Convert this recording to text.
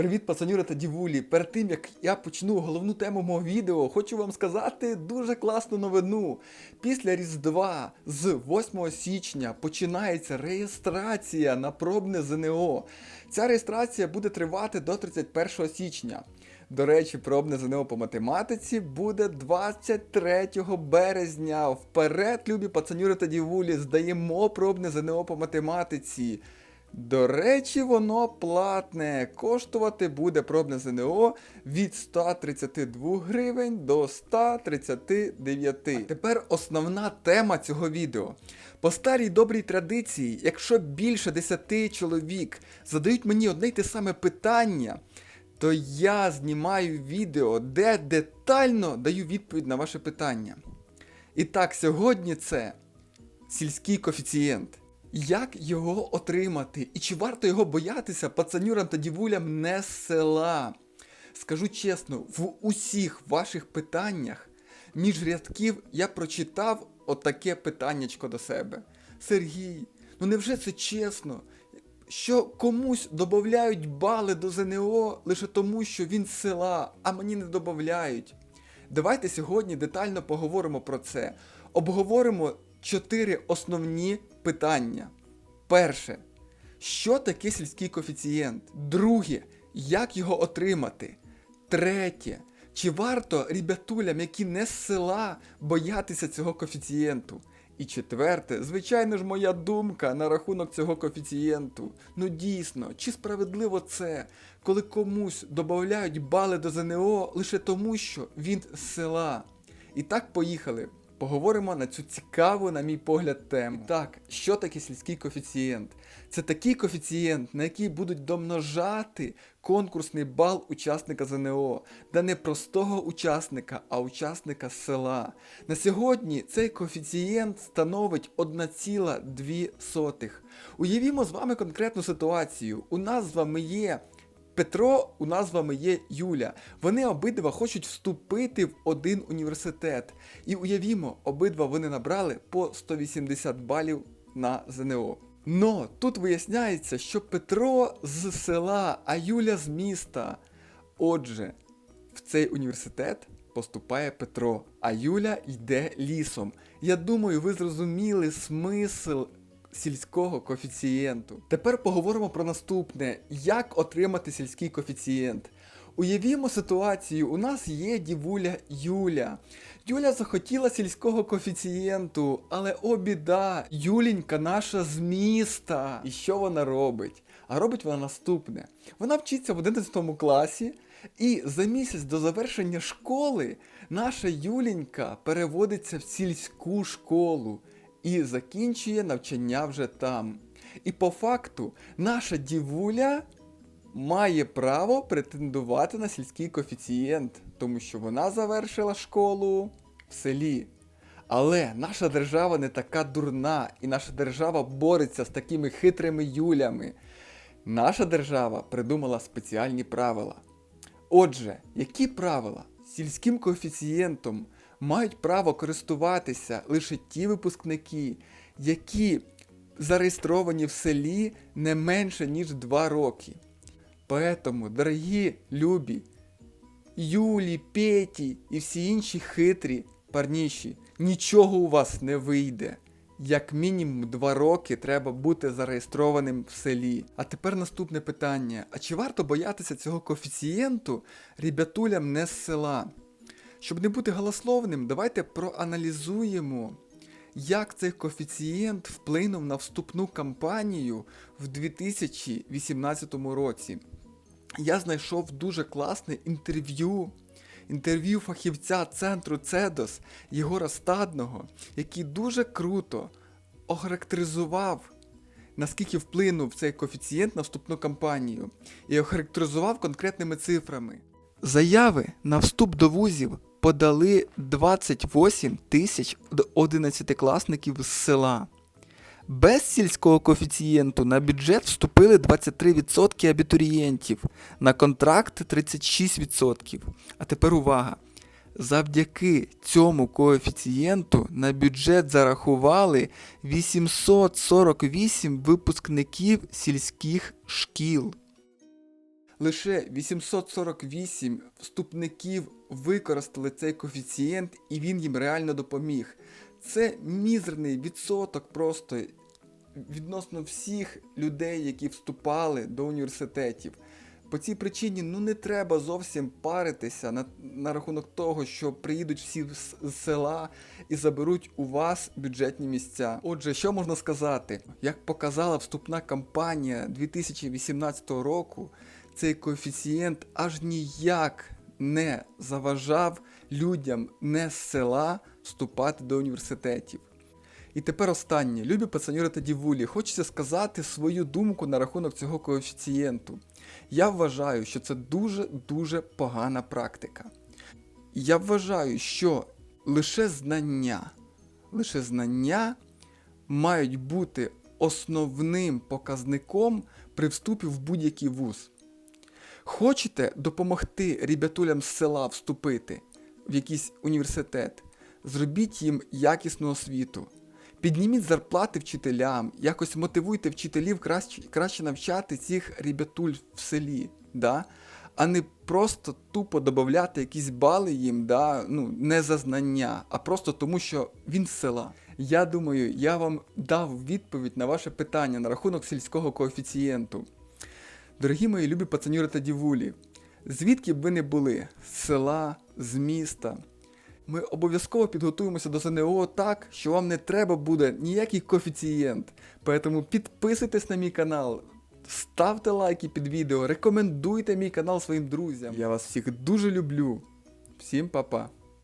Привіт, пацанюри та дівулі! Перед тим як я почну головну тему мого відео, хочу вам сказати дуже класну новину. Після Різдва з 8 січня починається реєстрація на пробне ЗНО. Ця реєстрація буде тривати до 31 січня. До речі, пробне ЗНО по математиці буде 23 березня. Вперед, любі пацанюри та дівулі, здаємо пробне ЗНО по математиці. До речі, воно платне. Коштувати буде пробне ЗНО від 132 гривень до 139. А тепер основна тема цього відео. По старій добрій традиції, якщо більше 10 чоловік задають мені одне й те саме питання, то я знімаю відео, де детально даю відповідь на ваше питання. І так, сьогодні це сільський коефіцієнт. Як його отримати? І чи варто його боятися пацанюрам та дівулям не з села? Скажу чесно, в усіх ваших питаннях між рядків я прочитав отаке питаннячко до себе. Сергій, ну невже це чесно? Що комусь додають бали до ЗНО лише тому, що він з села, а мені не додають. Давайте сьогодні детально поговоримо про це. Обговоримо чотири основні питання. Перше, що таке сільський коефіцієнт? Друге, як його отримати? Третє, чи варто ребятулям, які не з села, боятися цього коефіцієнту? І четверте, звичайно ж, моя думка на рахунок цього коефіцієнту. Ну дійсно, чи справедливо це, коли комусь додають бали до ЗНО лише тому, що він з села? І так поїхали. Поговоримо на цю цікаву, на мій погляд, тему. І так, що таке сільський коефіцієнт? Це такий коефіцієнт, на який будуть домножати конкурсний бал учасника ЗНО, да не простого учасника, а учасника села. На сьогодні цей коефіцієнт становить 1,2. Уявімо з вами конкретну ситуацію. У нас з вами є Петро, у нас з вами є Юля. Вони обидва хочуть вступити в один університет. І уявімо, обидва вони набрали по 180 балів на ЗНО. Но тут виясняється, що Петро з села, а Юля з міста. Отже, в цей університет поступає Петро, а Юля йде лісом. Я думаю, ви зрозуміли смисл сільського коефіцієнту. Тепер поговоримо про наступне: як отримати сільський коефіцієнт. Уявімо ситуацію, у нас є дівуля Юля. Юля захотіла сільського коефіцієнту, але о біда, Юлінька наша з міста. І що вона робить? А робить вона наступне: вона вчиться в 11 класі, і за місяць до завершення школи наша Юлінька переводиться в сільську школу і закінчує навчання вже там. І по факту наша дівуля має право претендувати на сільський коефіцієнт, тому що вона завершила школу в селі. Але наша держава не така дурна, і наша держава бореться з такими хитрими юлями. Наша держава придумала спеціальні правила. Отже, які правила? Сільським коефіцієнтом мають право користуватися лише ті випускники, які зареєстровані в селі не менше, ніж 2 роки. Поэтому, дорогі любі, Юлі, Петі і всі інші хитрі парніші, нічого у вас не вийде. Як мінімум 2 роки треба бути зареєстрованим в селі. А тепер наступне питання: а чи варто боятися цього коефіцієнту ребятулям не з села? Щоб не бути голословним, давайте проаналізуємо, як цей коефіцієнт вплинув на вступну кампанію в 2018 році. Я знайшов дуже класне інтерв'ю. Інтерв'ю фахівця центру Цедос Єгора Стадного, який дуже круто охарактеризував, наскільки вплинув цей коефіцієнт на вступну кампанію, і охарактеризував конкретними цифрами. Заяви на вступ до вузів подали 28 тисяч 11-класників з села. Без сільського коефіцієнту на бюджет вступили 23% абітурієнтів, на контракт 36%. А тепер увага! Завдяки цьому коефіцієнту на бюджет зарахували 848 випускників сільських шкіл. Лише 848 вступників використали цей коефіцієнт і він їм реально допоміг. Це мізерний відсоток просто відносно всіх людей, які вступали до університетів. По цій причині ну не треба зовсім паритися на, на рахунок того, що приїдуть всі з села і заберуть у вас бюджетні місця. Отже, що можна сказати? Як показала вступна кампанія 2018 року, цей коефіцієнт аж ніяк не заважав людям не з села вступати до університетів. І тепер останнє. Любі пацанюри та дівулі, хочеться сказати свою думку на рахунок цього коефіцієнту. Я вважаю, що це дуже-дуже погана практика. Я вважаю, що лише знання, лише знання мають бути основним показником при вступі в будь-який вуз. Хочете допомогти ребятулям з села вступити в якийсь університет? Зробіть їм якісну освіту. Підніміть зарплати вчителям, якось мотивуйте вчителів краще, краще навчати цих ребятуль в селі, да? а не просто тупо додати якісь бали їм, да? ну, не за знання, а просто тому, що він з села. Я думаю, я вам дав відповідь на ваше питання на рахунок сільського коефіцієнту. Дорогі мої любі пацанюри та дівулі, звідки б ви не були? З села, з міста. Ми обов'язково підготуємося до ЗНО так, що вам не треба буде ніякий коефіцієнт. Поэтому підписуйтесь на мій канал, ставте лайки під відео, рекомендуйте мій канал своїм друзям. Я вас всіх дуже люблю. Всім па-па.